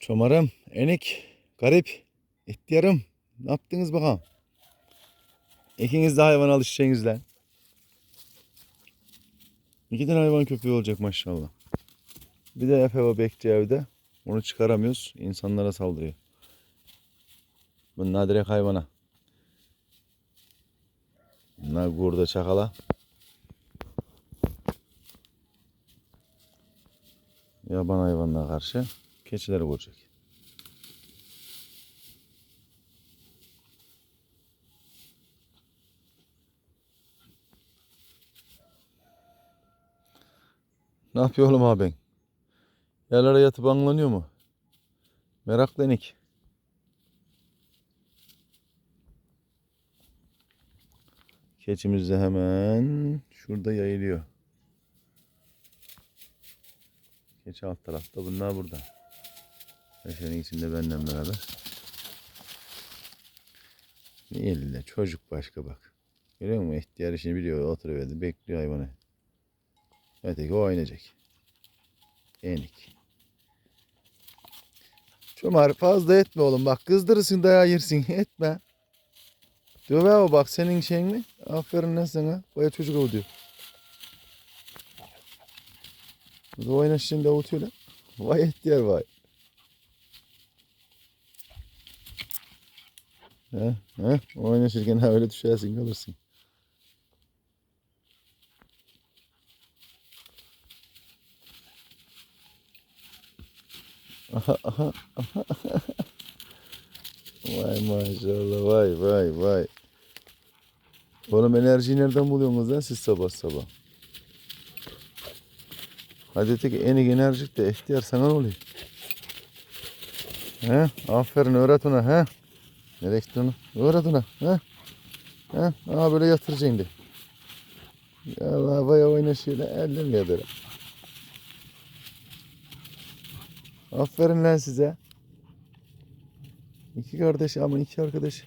Çomarım, enik, garip, ihtiyarım. Ne yaptınız bakalım? İkiniz de hayvan alışacaksınız lan. İki tane hayvan köpeği olacak maşallah. Bir de Efe var bekçi evde. Onu çıkaramıyoruz. İnsanlara saldırıyor. Bunlar direkt hayvana. Bunlar burada çakala. Yaban hayvanlara karşı keçileri vuracak. Ne yapıyor oğlum abin? Yerlere yatıp anlanıyor mu? Meraklı enik. Keçimiz de hemen şurada yayılıyor. Keçi alt tarafta. Bunlar burada. Eşeğin içinde benden beraber. Elle çocuk başka bak. Görüyor musun? İhtiyar işini biliyor. Oturuverdi. Bekliyor hayvanı. Öteki o oynayacak. Enik. Çomar fazla etme oğlum. Bak kızdırırsın dayağı yersin. Etme. Döve o bak senin şeyin mi? Aferin lan sana. Baya çocuk diyor. Bu da oyna şimdi avutuyor lan. Vay ihtiyar vay. He, he. Oynaşırken ha öyle düşersin kalırsın. Aha, aha, vay maşallah vay vay vay. Oğlum enerjiyi nereden buluyorsunuz lan siz sabah sabah? Hadi tek enik enerjik de ihtiyar sana oluyor? He? Aferin öğret ona he. Nereye gitti onu? Öğret ona he. He? Aa böyle yatıracaksın de. Ya oynaşıyor lan ellerim yadır. Aferin lan size. İki kardeş ama iki arkadaş.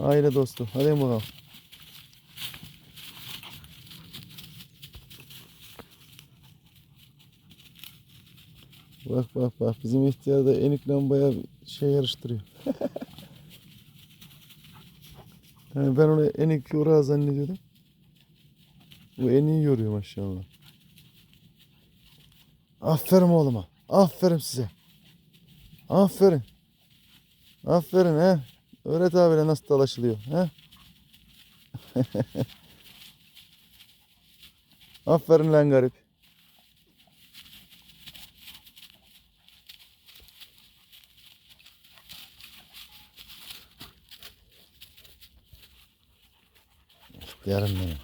Aile dostu. Hadi bakalım. Bak bak bak bizim ihtiyar da enikle bayağı şey yarıştırıyor. Yani ben onu enik yorağı zannediyordum. Bu en iyi yoruyor maşallah. Aferin oğluma. Aferin size. Aferin. Aferin he. Öğret abine nasıl dalaşılıyor he. Aferin lan garip. Yarın benim.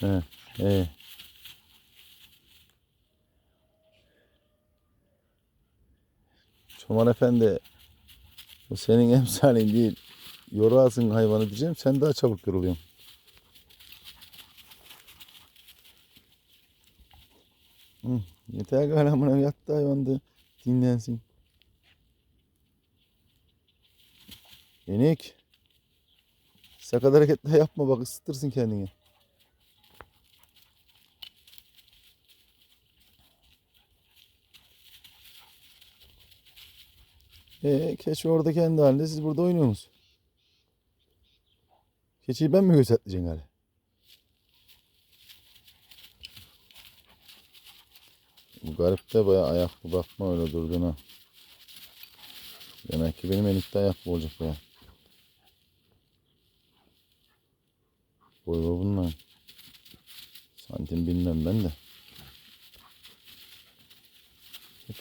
He, he. Çoban Efendi, bu senin emsalin değil. Yorasın hayvanı diyeceğim, sen daha çabuk yoruluyorsun. Yeter galiba yattı hayvan dinlensin. Yenik. Sakat hareketler yapma bak ısıtırsın kendini. Ee, keçi orada kendi halinde siz burada oynuyorsunuz. Keçiyi ben mi gözetleyeceğim gari? Bu garip de bayağı ayaklı bakma öyle durduğuna. Demek ki benim elikte ayaklı olacak bayağı. Boy bunlar. Santim bilmem ben de.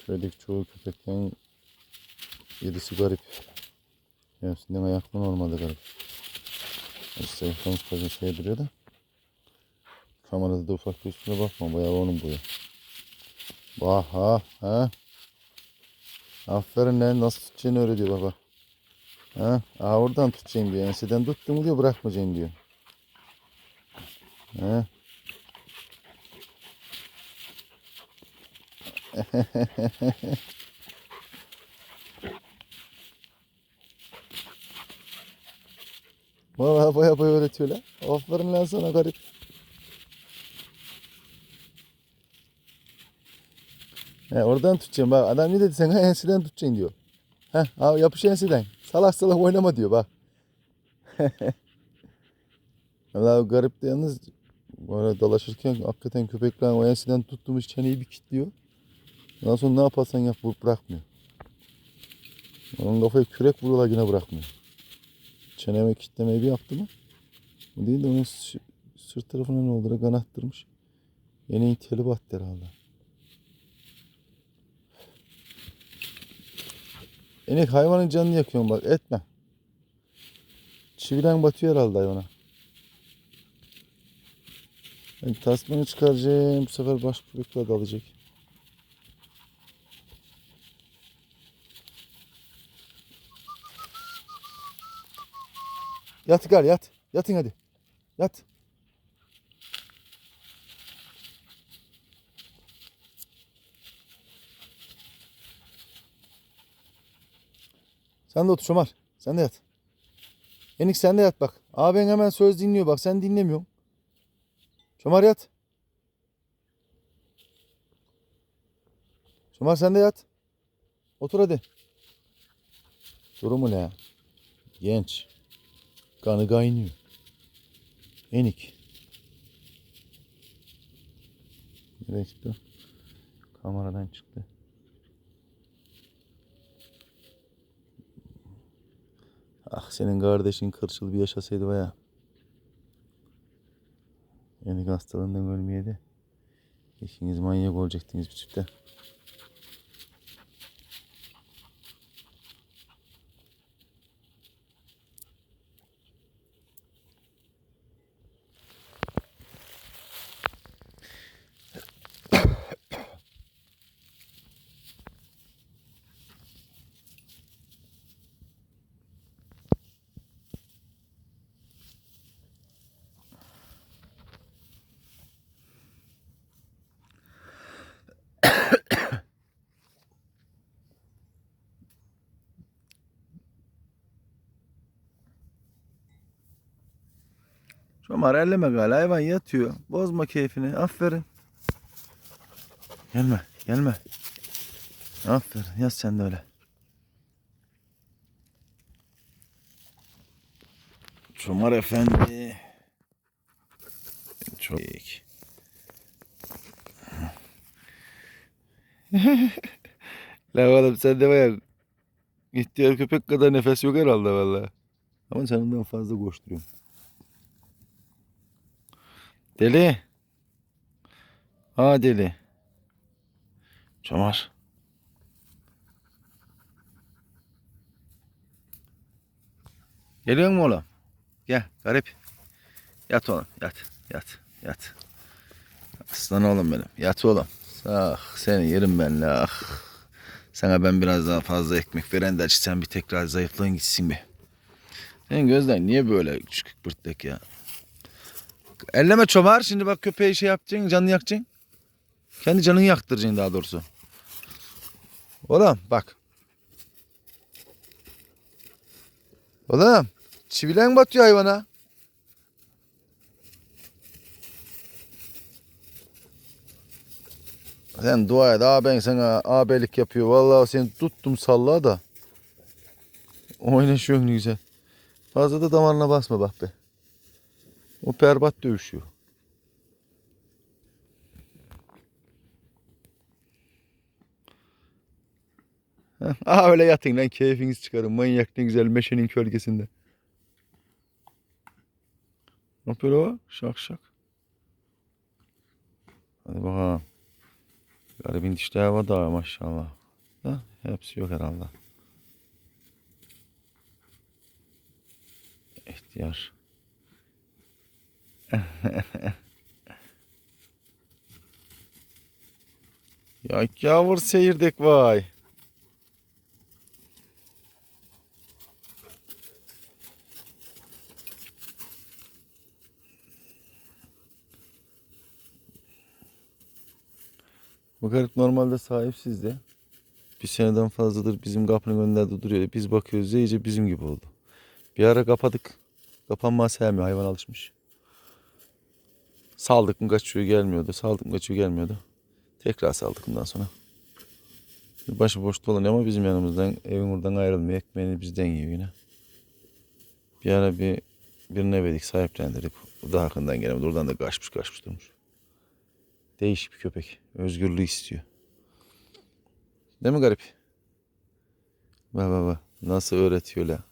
Köydeki çoğu köpeklerin Yedisi garip. Hepsinden ayaklı normalde garip. İşte yakamış tabii şey duruyor da. Kamerada da ufak bir üstüne bakma. Bayağı onun boyu. Bak ha ha. Aferin lan nasıl tutacağını öğretiyor baba. Ha, Aa, oradan tutacağım diyor. Enseden tuttum diyor bırakmayacağım diyor. Ha. Vallahi baya baya öğretiyor lan. Aferin lan sana garip. He, oradan tutacağım bak. Adam ne dedi sana ensiden tutacaksın diyor. Heh, abi yapış ensiden. Salak salak oynama diyor bak. Vallahi o garip de yalnız böyle dolaşırken hakikaten köpekler o ensiden tuttuğumuz çeneyi bir kilitliyor. Ondan sonra ne yaparsan yap bırakmıyor. Onun kafayı kürek vuruyorlar yine bırakmıyor. Çeneme kilitlemeyi bir yaptı mı? O değil de onun sı- sırt tarafına ne oldu? Kanattırmış. Yine teli battı herhalde. Enik hayvanın canını yakıyorsun bak etme. Çivilen batıyor herhalde hayvana. Ben tasmanı çıkaracağım. Bu sefer başka köpekler de alacak. Yat gel yat. Yatın hadi. Yat. Sen de otur Şomar. Sen de yat. Enik sen de yat bak. Ağaben hemen söz dinliyor bak sen dinlemiyorsun. Şomar yat. Şomar sen de yat. Otur hadi. Durumu ne? Genç. Kanı kaynıyor. Enik. Nereye çıktı? Kameradan çıktı. Ah senin kardeşin kırçıl bir yaşasaydı baya. Enik hastalığından ölmeyeydi. İkiniz manyak olacaktınız bir çifte. Şomar elleme gal hayvan yatıyor. Bozma keyfini. Aferin. Gelme gelme. Aferin yat sen de öyle. Şomar efendi. Çok iyi. La oğlum sen de var. İhtiyar köpek kadar nefes yok herhalde valla. Ama sen ondan fazla koşturuyorsun. Deli. Ha deli. Çamar. Geliyor mu oğlum? Gel garip. Yat oğlum yat yat yat. Aslan oğlum benim. Yat oğlum. Ah seni yerim ben la. Ah. Sana ben biraz daha fazla ekmek veren de sen bir tekrar zayıflığın gitsin bir. Senin gözler niye böyle küçük pırtlak ya? Elleme çomar. Şimdi bak köpeği şey yapacaksın, canını yakacaksın. Kendi canını yaktıracaksın daha doğrusu. Oğlum bak. Oğlum çivilen batıyor hayvana. Sen dua et. Aa sana ağabeylik yapıyor. Vallahi seni tuttum sallağa da. Oynaşıyorsun güzel. Fazla da damarına basma bak be. O perbat dövüşüyor. Aha öyle yatın lan keyfiniz çıkarın. Manyak ne güzel meşenin kölgesinde. Ne yapıyor o? Şak şak. Hadi bakalım. Garibin dişleri var da maşallah. Da hepsi yok herhalde. İhtiyar. Ya yavur seyirdek vay. Bu garip normalde sahipsizdi. Bir seneden fazladır bizim kapının önünde duruyor. Biz bakıyoruz iyice bizim gibi oldu. Bir ara kapadık. Kapanma sevmiyor. Hayvan alışmış. Saldık mı kaçıyor gelmiyordu. Saldık mı kaçıyor gelmiyordu. Tekrar saldık bundan sonra. Başı boş dolanıyor ama bizim yanımızdan evin oradan ayrılmıyor. Ekmeğini bizden yiyor yine. Bir ara bir birine verdik sahiplendirdik. O da hakkından gelemedi. Oradan da kaçmış kaçmış durmuş. Değişik bir köpek. Özgürlüğü istiyor. Değil mi garip? Bak bak. Nasıl öğretiyor la.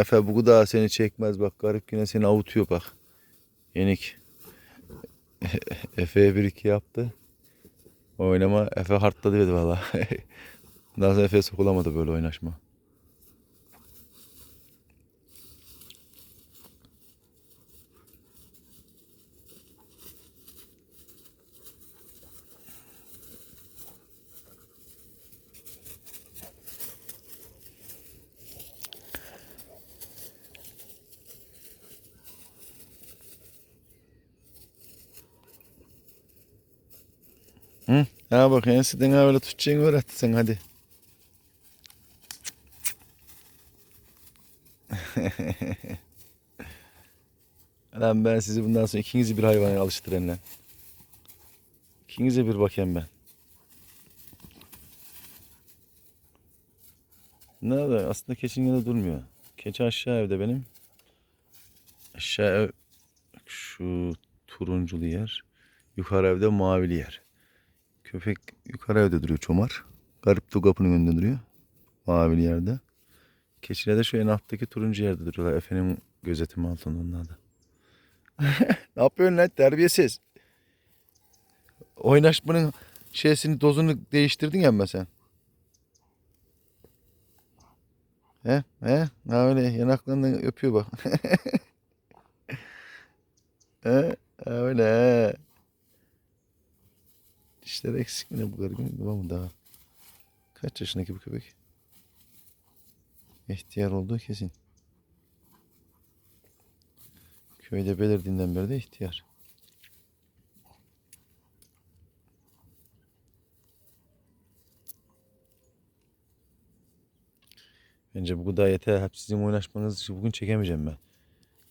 Efe bu daha seni çekmez bak. Garip yine seni avutuyor bak. Yenik. Efe'ye bir iki yaptı. Oynama Efe hartladı dedi valla. Daha sonra Efe sokulamadı böyle oynaşma. Hı? Ha bak ensiden ha böyle tutacağını öğretti sen hadi. Lan ben sizi bundan sonra ikinizi bir hayvana alıştırın lan. İkinize bir bakayım ben. Nerede? Aslında keçin yanında durmuyor. Keçi aşağı evde benim. Aşağı ev şu turunculu yer. Yukarı evde mavili yer. Köpek yukarı evde duruyor çomar. Garip de kapının önünde duruyor. Mavili yerde. Keçiler de şu en alttaki turuncu yerde duruyorlar. Efendim gözetimi altında onlar da. ne yapıyorsun lan terbiyesiz? Oynaşmanın şeysini dozunu değiştirdin ya sen. He? He? Ha öyle yanaklarından öpüyor bak. he? Ha öyle he. Dişler eksik mi ne bu garibin? Var mı daha? Kaç yaşındaki bu köpek? İhtiyar olduğu kesin. Köyde belirdiğinden beri de ihtiyar. Bence bu kadar yeter. Hep sizin oynaşmanızı bugün çekemeyeceğim ben.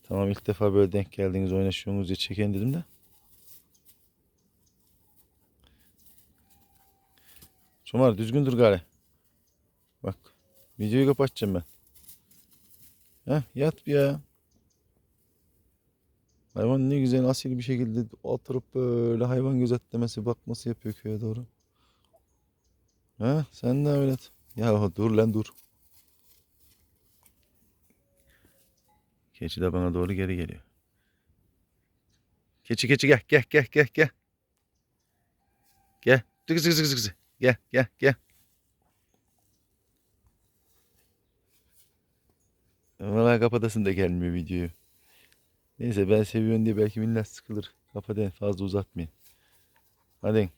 Tamam ilk defa böyle denk geldiniz oynaşıyorsunuz diye çeken dedim de. Çomar düzgün dur gari. Bak videoyu kapatacağım ben. Heh yat bir ya. Hayvan ne güzel asil bir şekilde oturup böyle hayvan gözetlemesi bakması yapıyor köye doğru. Ha sen de öyle. Ya dur lan dur. Keçi de bana doğru geri geliyor. Keçi keçi gel gel gel gel gel. Gel. Tık tık tık tık tık. Gel gel gel. Valla kapatasın da gelmiyor videoyu. Neyse ben seviyorum diye belki millet sıkılır. Kapatın fazla uzatmayın. Hadi.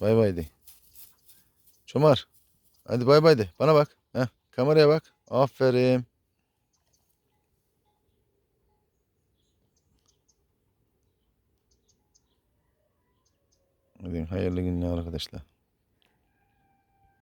Bay bay de. Çomar. Hadi bay bay de. Bana bak. Heh, kameraya bak. Aferin. Hadi hayırlı günler arkadaşlar.